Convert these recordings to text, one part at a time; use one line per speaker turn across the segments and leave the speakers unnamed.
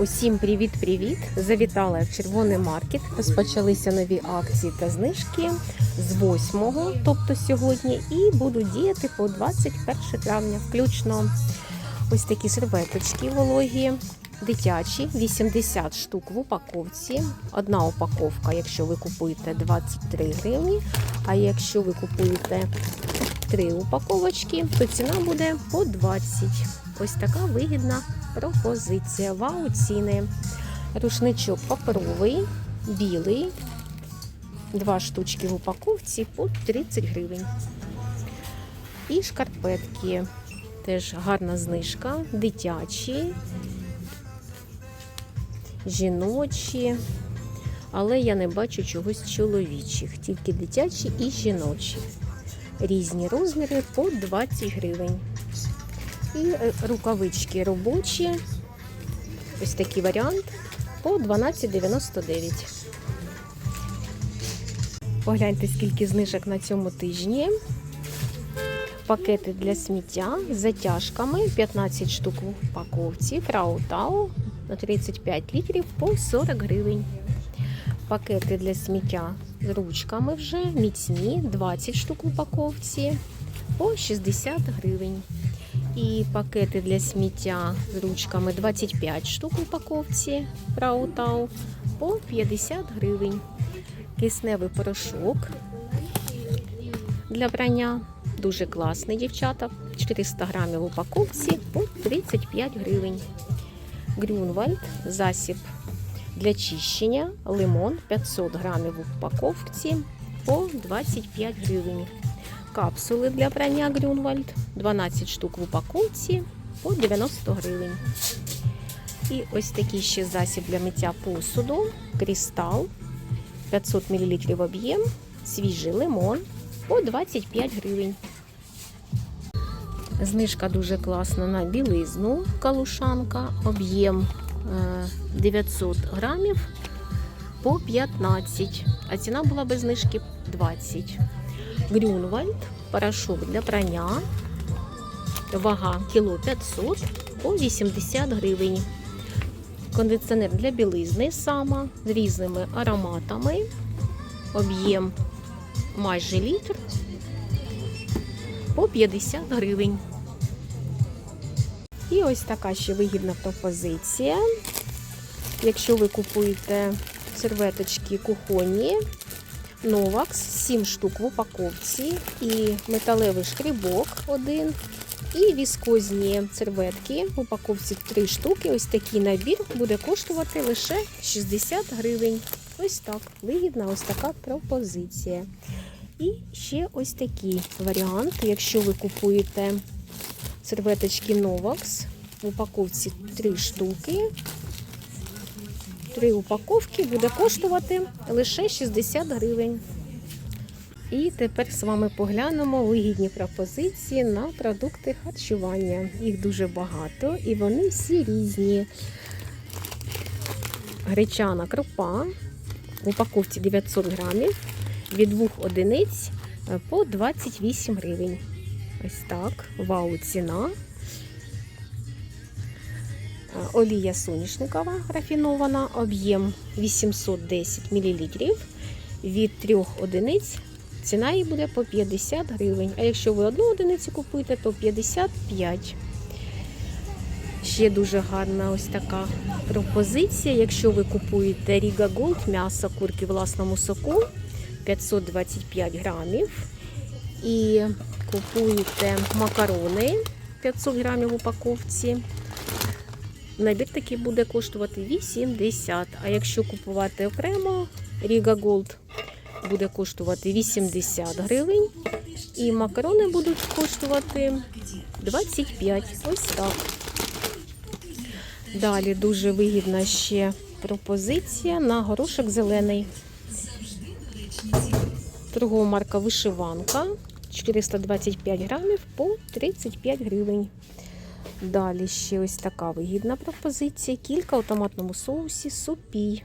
Усім привіт-привіт! Завітала в червоний маркет. Розпочалися нові акції та знижки з 8, тобто сьогодні, і будуть діяти по 21 травня. Включно ось такі серветочки вологі, дитячі, 80 штук в упаковці. Одна упаковка, якщо ви купуєте 23 гривні. А якщо ви купуєте три упаковочки, то ціна буде по 20. Ось така вигідна пропозиція. Вау, ціни. Рушничок паперовий, білий. Два штучки в упаковці по 30 гривень. І шкарпетки. Теж гарна знижка. Дитячі, жіночі. Але я не бачу чогось чоловічих, тільки дитячі і жіночі. Різні розміри по 20 гривень. І е, рукавички робочі. Ось такий варіант по 12,99. Погляньте, скільки знижок на цьому тижні. Пакети для сміття з затяжками 15 штук в упаковці. Краутау на 35 літрів по 40 гривень. Пакети для сміття з ручками вже міцні 20 штук в упаковці по 60 гривень. І пакети для сміття з ручками 25 штук в упаковці Раутау по 50 гривень. Кисневий порошок для прання. Дуже класний, дівчата. 400 грамів в упаковці по 35 гривень. Грюнвальд засіб для чищення. Лимон 500 грамів в упаковці по 25 гривень. Капсули для прання Грюнвальд 12 штук в упаковці по 90 гривень. І ось такий ще засіб для миття посуду. Крістал 500 мл об'єм, свіжий лимон по 25 гривень. Знижка дуже класна на білизну калушанка, об'єм е, 900 грамів по 15, а ціна була без знижки 20. Грюнвальд, порошок для прання, вага кіло 500 по 80 гривень. Кондиціонер для білизни сама з різними ароматами, об'єм майже літр по 50 гривень. І ось така ще вигідна пропозиція. Якщо ви купуєте серветочки кухонні, Новакс 7 штук в упаковці, і металевий шкрібок один, і віскозні серветки в упаковці 3 штуки. Ось такий набір буде коштувати лише 60 гривень. Ось так, вигідна ось така пропозиція. І ще ось такий варіант, якщо ви купуєте серветочки Новакс в упаковці 3 штуки. Три упаковки буде коштувати лише 60 гривень. І тепер з вами поглянемо вигідні пропозиції на продукти харчування. Їх дуже багато і вони всі різні. Гречана крупа в упаковці 900 грамів від 2 одиниць по 28 гривень. Ось так, вау, ціна. Олія соняшникова рафінована, об'єм 810 мл. Від 3 одиниць ціна її буде по 50 гривень. А якщо ви одну одиницю купуєте, то 55. Ще дуже гарна ось така пропозиція. Якщо ви купуєте Riga Gold м'ясо курки власному соку 525 грамів. І купуєте макарони 500 грамів в упаковці. Набір такий буде коштувати 80. А якщо купувати окремо, Riga Gold буде коштувати 80 гривень. І макарони будуть коштувати 25. Ось так. Далі дуже вигідна ще пропозиція на горошок зелений. Торгова марка вишиванка 425 грамів по 35 гривень. Далі ще ось така вигідна пропозиція. Кілька в томатному соусі супій.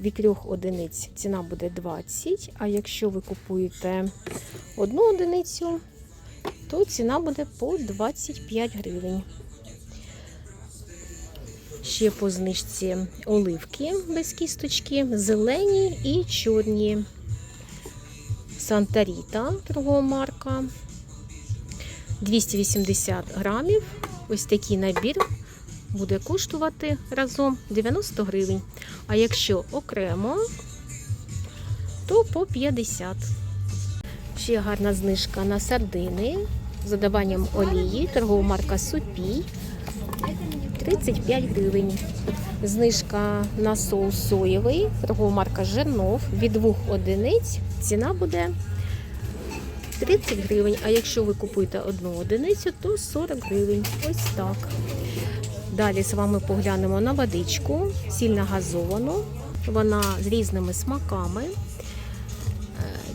Від трьох одиниць ціна буде 20. А якщо ви купуєте одну одиницю, то ціна буде по 25 гривень. Ще по знижці оливки без кісточки, зелені і чорні. Сантаріта, торгова марка. 280 грамів. Ось такий набір буде коштувати разом 90 гривень. А якщо окремо, то по 50. Ще гарна знижка на сардини з додаванням олії, торгова марка Супій 35 гривень. Знижка на соус соєвий, торгова марка Жернов від двох одиниць. Ціна буде 30 гривень. А якщо ви купуєте одну одиницю, то 40 гривень. Ось так. Далі з вами поглянемо на водичку, сильно газовану. Вона з різними смаками. Е,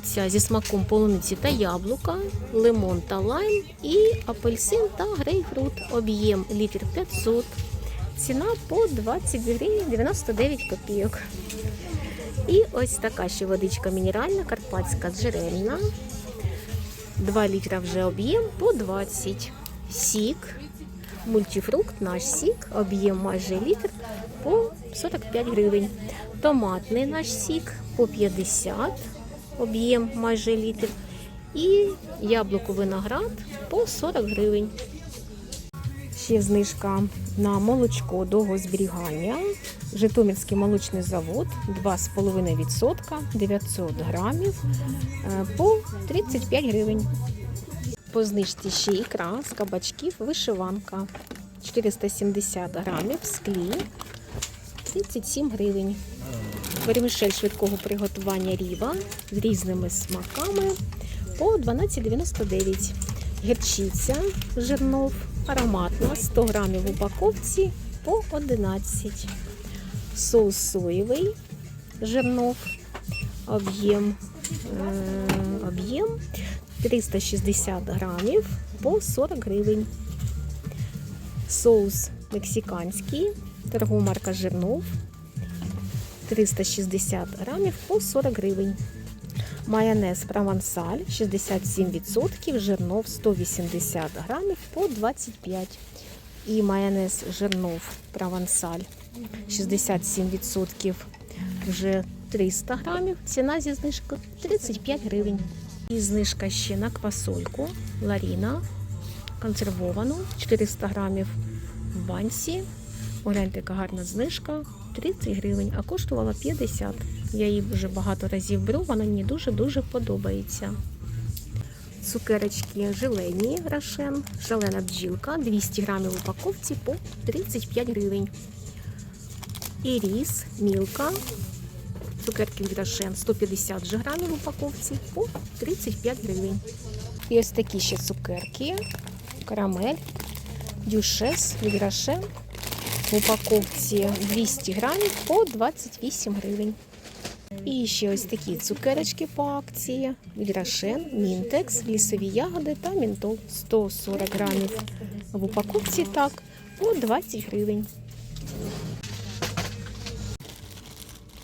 Ця зі смаком полуниці та яблука, лимон та лайм і апельсин та грейпфрут. Об'єм літр 500. Ціна по 20 гривень 99 копійок. І ось така ще водичка мінеральна, карпатська джерельна. 2 літра вже об'єм по 20. Сік, мультифрукт, наш сік, об'єм майже літр по 45 гривень. Томатний наш сік по 50, об'єм майже літр. І яблуко виноград по 40 гривень. Ще знижка на молочко довгого зберігання. Житомирський молочний завод 2,5% 900 грамів е, по 35 гривень. По знижці ще ікра з кабачків вишиванка 470 грамів склі 37 гривень. Вермішель швидкого приготування ріва з різними смаками по 12,99. Гірчиця жирнов ароматна 100 грамів в упаковці по 11. Соус соєвий жирнов об'єм об'єм 360 грамів по 40 гривень. Соус мексиканський, торгова марка Жирнов 360 грамів по 40 гривень. Майонез провансаль 67%, жирнов 180 грамів по 25. І майонез жирнов провансаль 67% вже 300 грамів. Ціна зі знижкою 35 гривень. І знижка ще на квасольку Ларіна консервовану 400 грамів в банці. Погляньте, яка гарна знижка 30 гривень, а коштувала 50. Я її вже багато разів беру, вона мені дуже-дуже подобається. Цукерочки желені рошен, шалена бджілка 200 грамів в упаковці по 35 гривень. І ріс, мілка, цукерки від рошен 150 же грамів в упаковці по 35 гривень. І ось такі ще цукерки, карамель, дюшес від рошен в упаковці 200 грамів по 28 гривень. І ще ось такі цукерочки по акції від Рошен, Мінтекс, лісові ягоди та мінтол 140 грамів. В упаковці так по 20 гривень.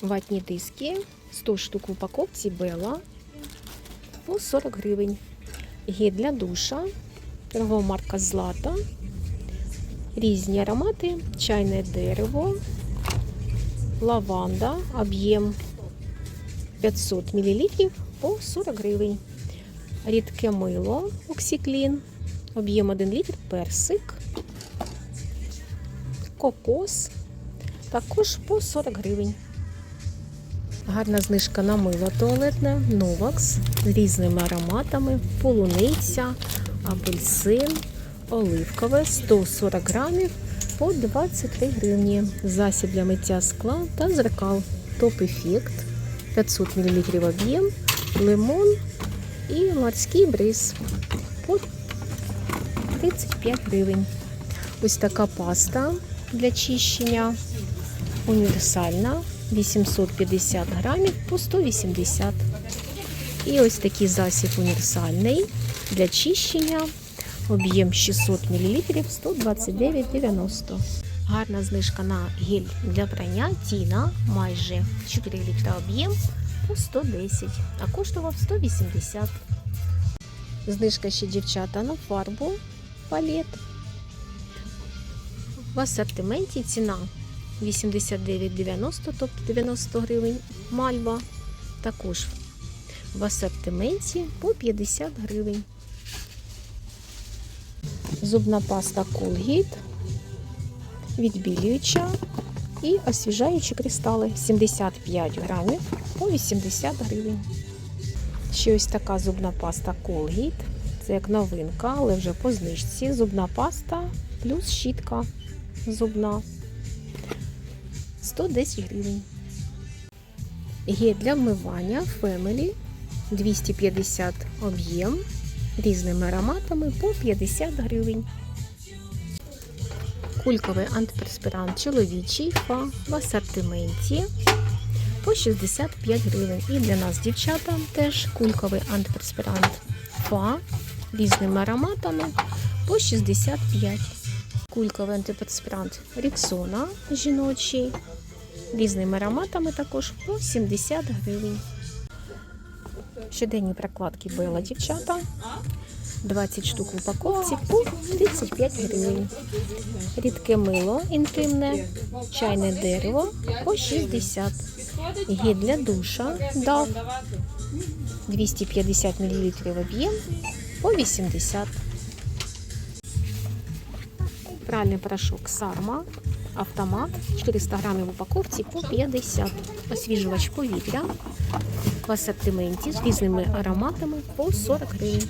Ватні диски 100 штук в упаковці Бела по 40 гривень. Гель для душа, торгова марка Злата, різні аромати, чайне дерево, лаванда, об'єм 500 мл по 40 гривень. Рідке мило Оксіклін, об'єм 1 літр, персик, кокос, також по 40 гривень. Гарна знижка на мило туалетне, Новакс з різними ароматами, полуниця, апельсин, оливкове 140 грамів по 23 гривні. Засіб для миття скла та зеркал. Топ-ефект 500 мл об'єм, лимон і морський бриз по 35 гривень. Ось така паста для чищення універсальна 850 грамів по 180. І ось такий засіб універсальний для чищення. Об'єм 600 мл 129,90. Гарна знижка на гель для прання Тіна майже 4 літра об'єм по 110, а коштував 180. Знижка ще дівчата на фарбу палет В асортименті ціна 89,90, тобто 90 гривень. Мальва також в асортименті по 50 гривень. Зубна паста Colgate, відбілююча і освіжаючі кристали 75 грамів по 80 гривень. Ще ось така зубна паста Colgate. Це як новинка, але вже по знижці. Зубна паста плюс щітка зубна 110 гривень. Є для вмивання Family 250 об'єм різними ароматами по 50 гривень. Кульковий антиперспірант чоловічий фа в асортименті по 65 гривень. І для нас, дівчатам, теж кульковий антиперспірант фа різними ароматами по 65. Кульковий антиперспірант Ріксона жіночий різними ароматами також по 70 гривень. Щоденні прокладки Бела дівчата. 20 штук в упаковці по 35 гривень. Рідке мило інтимне, чайне дерево по 60. Гель для душа DAF 250 мл об'єм по 80. Пральний порошок Сарма автомат 400 грамів в упаковці по 50. Освіжувач повітря в асортименті з різними ароматами по 40 гривень.